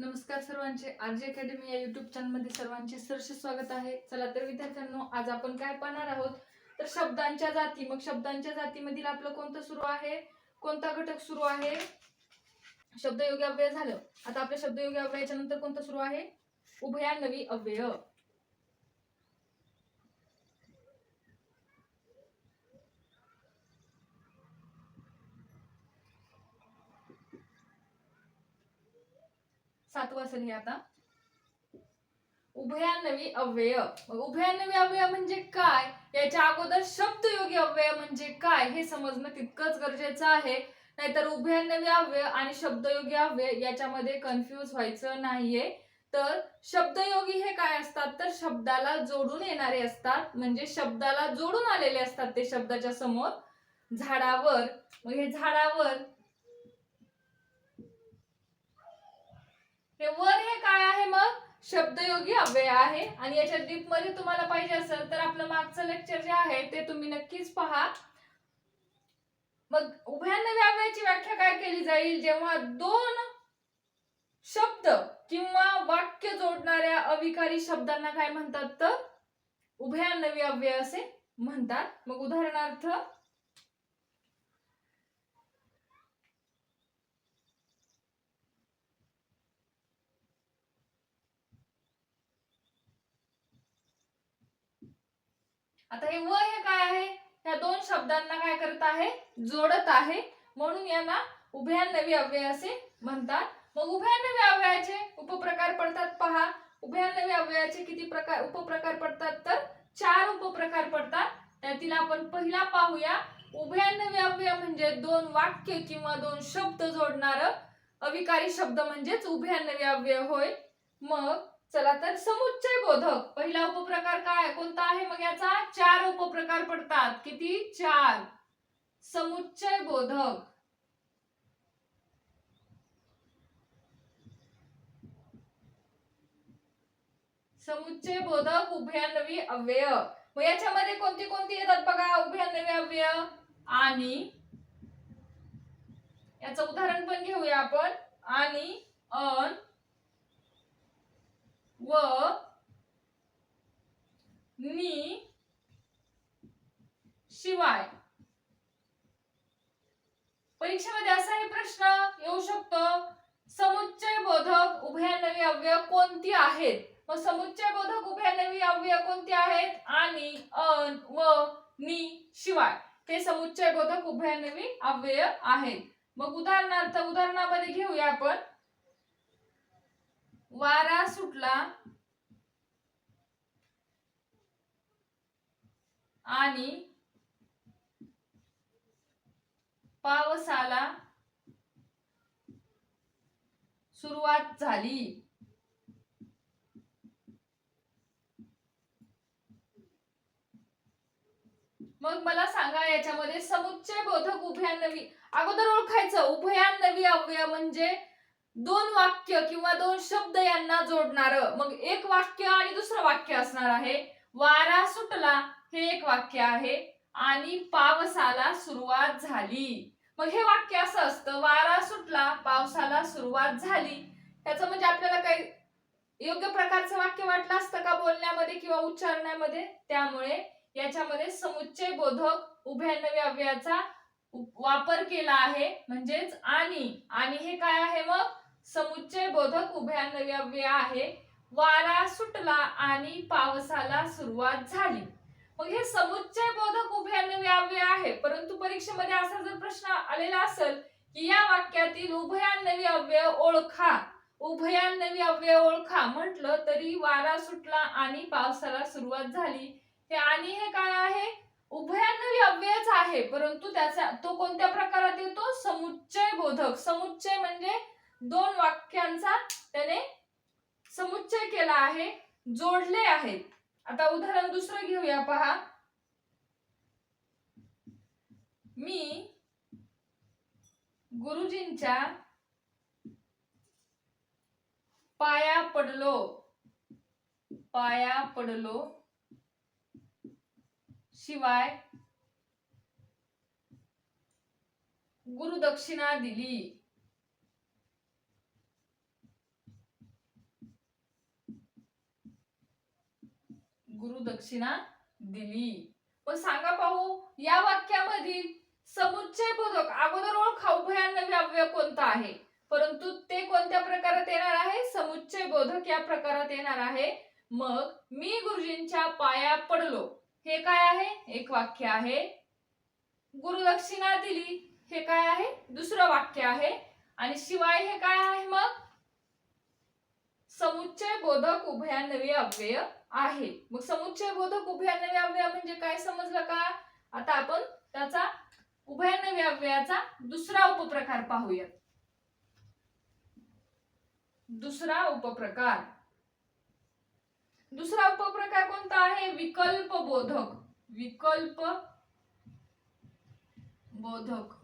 नमस्कार सर्वांचे. RJ academy या युट्यूब चॅनलमध्ये सर्वांचे सरसे स्वागत आहे. चला तर विद्यार्थ्यांनो आज आपण काय पाहणार आहोत? तर शब्दांच्या जाती. मग शब्दांच्या जातीमधील आपलं कोणतं सुरू आहे? कोणता घटक सुरू आहे? शब्दयोगी अव्यय झालं. आता आपल्या शब्दयोगी अव्ययाच्या नंतर कोणतं सुरू आहे? उभया नवी अव्यय. सातवं असेल हे आता. उभयान्नवी अव्यय. मग उभयान्नवी अव्यय म्हणजे काय? याच्या अगोदर शब्दयोगी अव्यय म्हणजे काय? हे समजणं तितकंच गरजेचं आहे. नाहीतर उभयान्नवी अव्यय आणि शब्दयोगी अव्यय याच्यामध्ये कन्फ्युज व्हायचं नाहीये. तर शब्दयोगी हे काय असतात? तर शब्दाला जोडून येणारे असतात. म्हणजे शब्दाला जोडून आलेले असतात ते शब्दाच्या समोर. झाडावर. मग हे झाडावर हे वर हे काय आहे मग? शब्दयोगी अव्यय आहे. आणि याच्या डीपमध्ये तुम्हाला पाहिजे असेल तर आपलं मागचं लेक्चर जे आहे ते तुम्ही नक्कीच पहा. मग उभयान्नवी अव्ययाची व्याख्या काय केली जाईल? जेव्हा दोन शब्द किंवा वाक्य जोडणाऱ्या अविकारी शब्दांना काय म्हणतात तर? उभयान्नवी अव्यय असे म्हणतात. मग उदाहरणार्थ आता हे व हे काय आहे? या दोन शब्दांना काय करत आहे? जोडत आहे. म्हणून यांना उभयान्नवी अव्यय असे म्हणतात. मग उभयान्नवी अव्ययाचे उपप्रकार पडतात पहा. उभयान्नवी अव्ययाचे किती प्रकार उपप्रकार पडतात तर? चार उपप्रकार पडतात. त्यातील आपण पहिला पाहूया. उभयान्नवी अव्यय म्हणजे दोन वाक्य किंवा दोन शब्द जोडणार अविकारी शब्द म्हणजेच उभयान्नवी अव्यय होय. मग चला तर समुच्चय बोधक. पहिला उपप्रकार काय? कोणता आहे मग याचा? चार उपप्रकार पडतात. किती? चार. समुच्चय बोधक. समुच्चय बोधक उभयान्नवी अव्यय. मग याच्यामध्ये कोणती कोणती येतात बघा? उभयान्नवी अव्यय आणि याचं उदाहरण पण घेऊया आपण. आणि अन व नी शिवाय. परीक्षेमध्ये असाही प्रश्न येऊ शकतो. समुच्चय बोधक उभयान्नवी अव्यय कोणती आहेत? मग समुच्चय बोधक उभयान्नवी अव्यय कोणती आहेत? आणि अन व नी शिवाय. हे समुच्चय बोधक उभयान्नवी अव्यय आहेत. मग उदाहरणार्थ उदाहरणामध्ये घेऊया आपण. वारा सुटला आणि पावसाला सुरुवात झाली. मग मला सांगा याच्यामध्ये समुच्चय बोधक उभयान्नवी अगोदर ओळखायचं उभयान्नवी अव्यय म्हणजे दोन वाक्य किंवा दोन शब्द यांना जोडणार. मग एक वाक्य आणि दुसरं वाक्य असणार आहे. वारा सुटला हे एक वाक्य आहे. आणि पावसाला सुरुवात झाली. मग हे वाक्य असं असतं. वारा सुटला पावसाला सुरुवात झाली. त्याचं म्हणजे आपल्याला काही योग्य प्रकारचं वाक्य वाटलं असतं का बोलण्यामध्ये किंवा उच्चारण्यामध्ये? त्यामुळे याच्यामध्ये समुच्चय बोधक उभयान्नवी अव्ययाचा वापर केला आहे. म्हणजेच आणि. आणि हे काय आहे मग? समुच्चय बोधक उभयान्नवी आहे. वारा सुटला आणि पावसाला सुरुवात झाली. मग हे समुच्चय बोधक उभयान्वयाव्य अव्यय आहे. परंतु परीक्षेमध्ये असा जर प्रश्न आलेला असेल की या वाक्यातील उभयान्नवी अव्यय ओळखा उभयान्नवी अव्यय ओळखा म्हटलं तरी वारा सुटला आणि पावसाला सुरुवात झाली. हे आणि हे काय आहे? उभयान्नवी अव्ययच आहे. परंतु त्याचा तो कोणत्या प्रकारात येतो? समुच्चय बोधक. समुच्चय म्हणजे दोन वाक्यांचा त्याने समुच्चय केला आहे जोडले आहेत. आता उदाहरण दुसरं घेऊया पहा. मी गुरुजींच्या पाया पडलो पाया पडलो शिवाय गुरुदक्षिणा दिली. गुरुदक्षिणा दिली. पण सांगा पाहू या वाक्यामधील समुच्चय बोधक अगोदर ओळख उभयान्नवी अव्यय कोणता आहे? परंतु ते कोणत्या प्रकारात येणार आहे? समुच्चय बोधक या प्रकारात येणार आहे. मग मी गुरुजींच्या पाया पडलो. हे काय आहे? एक वाक्य आहे. गुरुदक्षिणा दिली. हे काय आहे? दुसरं वाक्य आहे. आणि शिवाय हे काय आहे मग? समुच्चय बोधक उभयान्नवी अव्यय. आहे. मग समुच्चय बोधक उभयान्नवी अव्यय म्हणजे काय समजलं का? आता आपण त्याचा उभयान्नवी अव्ययाचा दुसरा उपप्रकार पाहूयात. दुसरा उपप्रकार. दुसरा उपप्रकार कोणता आहे? विकल्प बोधक. विकल्प बोधक.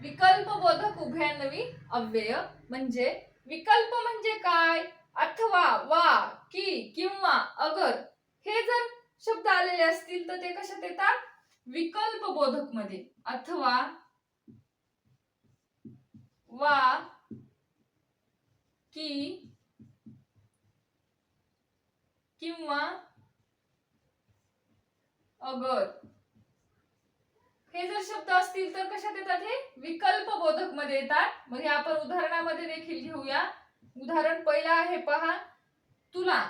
विकल्प बोधक उभयान्नवी अव्यय म्हणजे विकल्प म्हणजे काय? अथवा वा की किंवा अगर हे जर शब्द आलेले असतील तर ते कशात येतात? विकल्प बोधकमध्ये अथवा वा की किंवा अगर. हे जर शब्द असतील तर कशात येतात हे? विकल्प बोधकमध्ये येतात. मग हे आपण उदाहरणामध्ये देखील घेऊया. उदाहरण पहिलं आहे पहा. तुला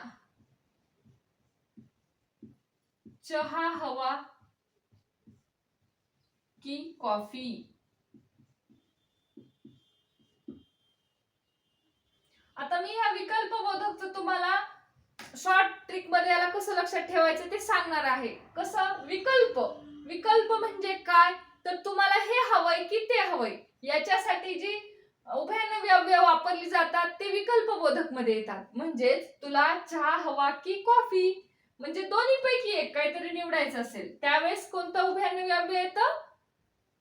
चहा हवा की कॉफी? आता मी ह्या विकल्प बोधकचं तुम्हाला शॉर्ट ट्रिकमध्ये याला कसं लक्षात ठेवायचं ते सांगणार आहे. कसं? विकल्प. विकल्प म्हणजे काय? तर तुम्हाला हे हवंय की ते हवंय. याच्यासाठी जी उभयान्नवी वापरली जातात ते विकल्प बोधकमध्ये येतात. म्हणजेच तुला चहा हवा की कॉफी? म्हणजे दोन्ही पैकी एक काहीतरी निवडायचं असेल. त्यावेळेस कोणतं उभयान्नवी अव्यय येतं?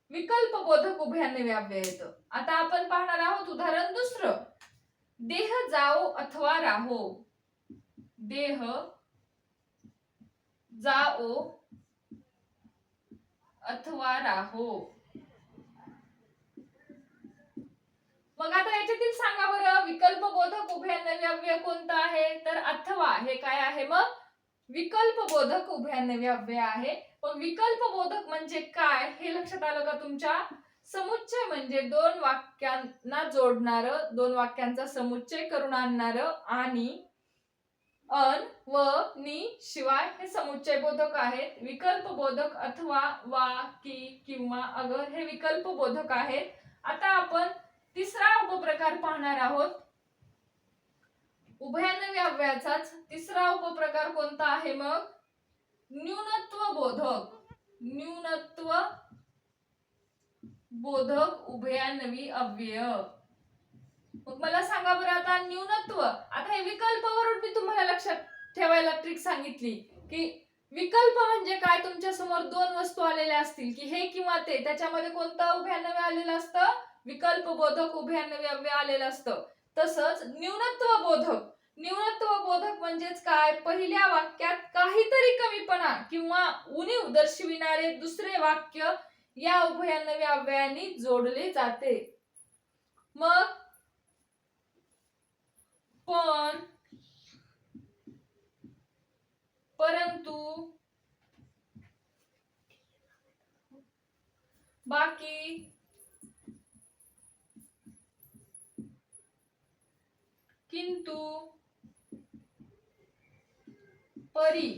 विकल्प बोधक उभयान्नवी येतं. आता आपण पाहणार आहोत उदाहरण दुसरं. देह जाओ अथवा राहो. देह जाओ अथवा राहो मग आता याच्यातील सांगा बरं विकल्प बोधक उभयान्नवी अव्यय कोणता आहे? तर अथवा हे काय आहे मग? विकल्प बोधक उभयान्नवी अव्यय आहे. पण विकल्प बोधक म्हणजे काय? हे लक्षात आलं का तुमच्या? समुच्चय म्हणजे दोन वाक्यांना जोडणार दोन वाक्यांचा समुच्चय करून आणणार आणि अन व नि शिवाय हे समुच्चय बोधक आहेत. विकल्प बोधक अथवा वा की किंवा अगर हे विकल्प बोधक आहेत. आता आपण तिसरा उपप्रकार पाहणार आहोत. उभयानवी अव्ययाचाच तिसरा उपप्रकार कोणता आहे मग? न्यूनत्व बोधक. न्यूनत्व बोधक उभयानवी अव्यय. मग मला सांगा बरं आता न्यूनत्व. आता हे विकल्पावरून मी तुम्हाला लक्षात ठेवायला ट्रिक सांगितली की विकल्प म्हणजे काय? तुमच्यासमोर दोन वस्तू आलेल्या असतील की हे किंवा ते. त्याच्यामध्ये कोणतं उभयान्नवी आलेलं असतं? विकल्प बोधक उभयान्नवी आलेलं असतं. तसंच न्यूनत्व बोधक न्यूनत्व बोधक म्हणजेच काय? पहिल्या वाक्यात काहीतरी कमीपणा किंवा उणीव दर्शविणारे दुसरे वाक्य या उभयान्वय अव्ययांनी जोडले जाते. मग पण परंतु बाकी किंतु परी.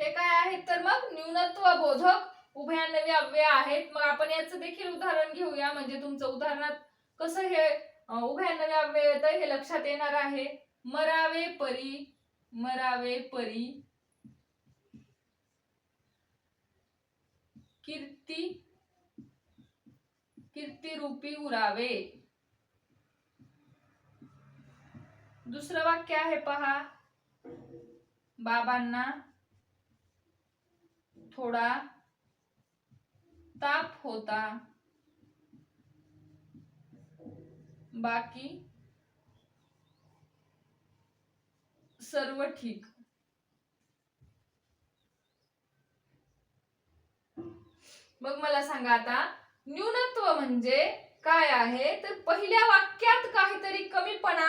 हे काय आहेत तर मग न्यूनत्व बोधक उभयान्नवी अव्यय आहेत. मग आपण याचं देखील उदाहरण घेऊया. म्हणजे तुमचं उदाहरणात कसं हे अं, अव्यय येतं हे लक्षात येणार आहे. मरावे परी मरावे परी. कीर्ती कीर्तिरूपी उरावे. दुसरं वाक्य आहे पहा. बाबांना थोडा ताप होता. बाकी सर्व ठीक. मग मला सांगा आता न्यूनत्व म्हणजे काय आहे? तर पहिल्या वाक्यात काहीतरी कमीपणा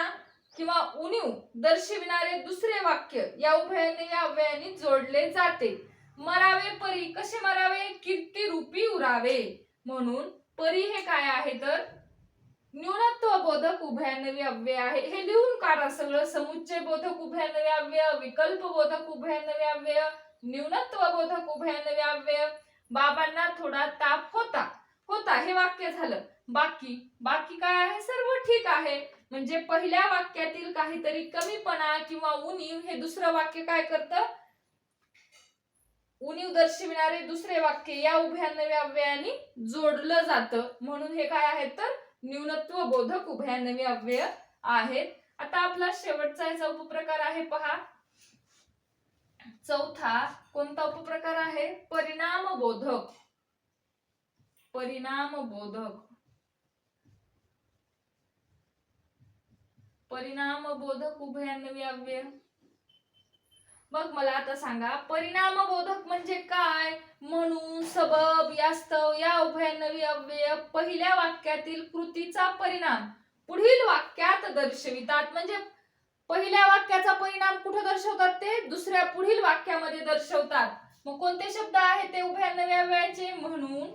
किंवा उणीव दर्शविणारे दुसरे वाक्य या उभयाने या अव्ययाने जोडले जाते. मरावे परी कसे मरावे? कीर्ती रूपी उरावे. म्हणून परी हे काय आहे तर? न्यूनत्व बोधक उभयानवी अव्यय आहे. हे लिहून काढा सगळं. समुच्चय बोधक उभयानवी अव्यय विकल्प बोधक उभयानवी अव्यय न्यूनत्व बोधक उभयानवी अव्यय. बाबांना थोडा ताप होता. होता. हे वाक्य झालं. बाकी बाकी काय आहे? सर्व ठीक आहे. म्हणजे पहिल्या वाक्यातील काहीतरी कमीपणा किंवा उणीव हे दुसरं वाक्य काय करतं? उणीव दर्शविणारे दुसरे वाक्य या उभयान्वयी अव्ययाने जोडलं जातं. म्हणून हे काय आहेत तर? न्यूनत्व बोधक उभयान्वयी अव्यय आहेत. आता आपला शेवटचा याचा उपप्रकार आहे पहा. चौथा कोणता उपप्रकार आहे? परिणाम बोधक परिणाम बोधक परिणाम बोधक उभयान्वयी अव्यय मग मला आता सांगा परिणाम बोधक म्हणजे काय? म्हणून सबब यास्तव या उभयान्वयी अव्यय पहिल्या वाक्यातील कृतीचा परिणाम. पुढील वाक्यात दर्शवितात. म्हणजे पहिल्या वाक्याचा परिणाम कुठे दर्शवतात ते? दुसऱ्या पुढील वाक्यामध्ये दर्शवतात. मग कोणते शब्द आहेत ते उभयान्वयी अव्ययाचे म्हणून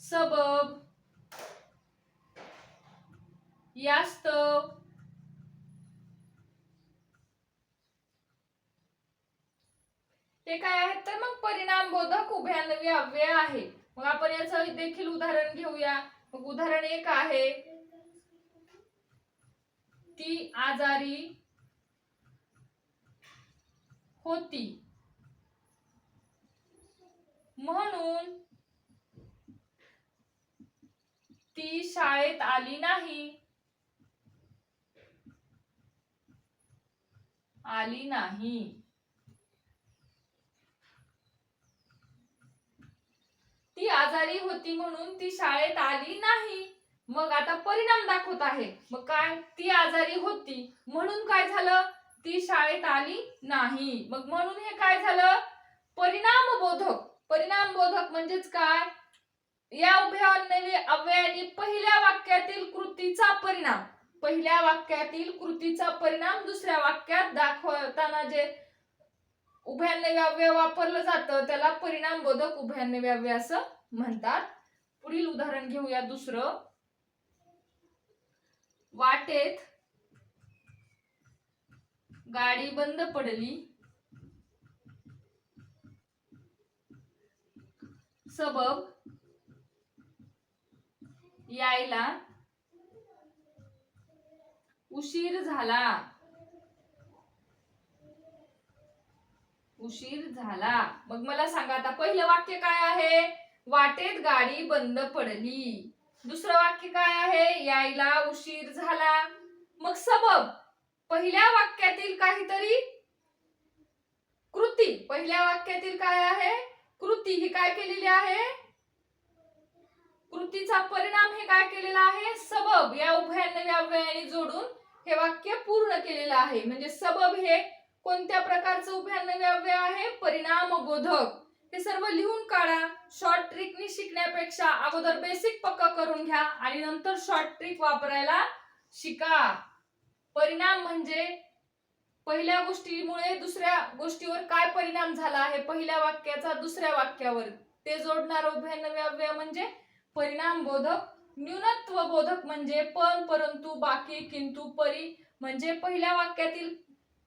सबब यास्तव ते काय आहेत तर मग परिणाम बोधक उभ्यानवी अव्यय आहे. मग आपण याचं देखील उदाहरण घेऊया. मग उदाहरण एक आहे. ती आजारी होती. म्हणून ती शाळेत आली नाही. आली नाही. ती आजारी होती म्हणून ती शाळेत आली नाही. मग आता परिणाम दाखवत आहे. मग काय? ती आजारी होती. म्हणून काय झालं? ती शाळेत आली नाही. मग म्हणून हे काय झालं? परिणाम बोधक परिणाम बोधक म्हणजेच काय? या उभ्या अव्ययाने पहिल्या वाक्यातील कृतीचा परिणाम. पहिल्या वाक्यातील कृतीचा परिणाम दुसऱ्या वाक्यात दाखवताना जे उभयान्वयी वापरलं जातं त्याला परिणाम बोधक उभयान्वयी असं म्हणतात. पुढील उदाहरण घेऊया दुसरं. वाटेत गाडी बंद पडली. सबब यायला उशीर झाला. उशीर झाला. मग मला सांगा आता पहिलं वाक्य काय आहे? वाटेत गाडी बंद पडली. दुसरं वाक्य काय आहे? यायला उशीर झाला. मग सबब पहिल्या वाक्यातील काहीतरी कृती. पहिल्या वाक्यातील काय आहे? कृती ही काय केलेली आहे? कृतीचा परिणाम हे काय केलेला आहे? सबब या उभयान्वयी अव्ययाने जोडून हे वाक्य पूर्ण केलेलं आहे. म्हणजे सबब हे कोणत्या प्रकारचं उभयान्वयी अव्यय आहे? परिणाम बोधक. हे सर्व लिहून काढा. शॉर्ट ट्रिकनी शिकण्यापेक्षा अगोदर बेसिक पक्का करून घ्या आणि नंतर शॉर्ट ट्रिक वापरायला शिका. परिणाम म्हणजे पहिल्या गोष्टीमुळे दुसऱ्या गोष्टीवर काय परिणाम झाला आहे? पहिल्या वाक्याचा दुसऱ्या वाक्यावर. ते जोडणार उभयान्वयी अव्यय म्हणजे परिणाम बोधक न्यूनत्व बोधक म्हणजे पण परंतु बाकी किंतु परी म्हणजे पहिल्या वाक्यातील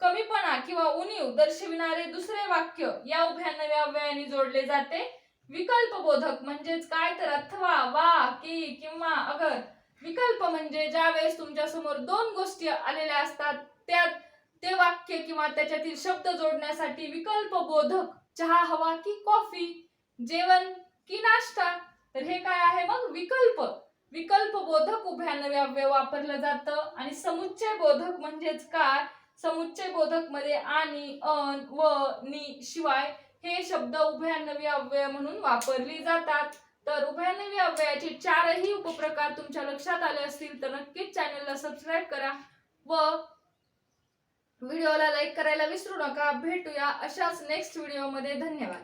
कमीपणा किंवा उणीव दर्शविणारे दुसरे वाक्य. या उभ्या नव्या अव्ययाने जोडले जाते. विकल्प बोधक म्हणजेच काय तर अथवा वा की किंवा अगर. विकल्प म्हणजे ज्या वेळेस तुमच्यासमोर दोन गोष्टी आलेल्या असतात त्यात ते वाक्य किंवा त्याच्यातील शब्द जोडण्यासाठी विकल्प बोधक चहा हवा की कॉफी? जेवण की नाश्ता? तर हे काय आहे मग विकल्प. विकल्प बोधक उभयान्वयी अव्यय वापरलं जातं. आणि समुच्चय बोधक म्हणजेच काय? समुच्चय बोधकमध्ये आणि अन व नि शिवाय हे शब्द उभयानवी अव्यय म्हणून वापरली जातात. तर उभयानवी अव्ययाचे चारही उपप्रकार तुमच्या लक्षात आले असतील तर नक्कीच चॅनलला सबस्क्राईब करा व व्हिडिओला लाईक करायला विसरू नका. भेटूया अशाच नेक्स्ट व्हिडिओमध्ये धन्यवाद.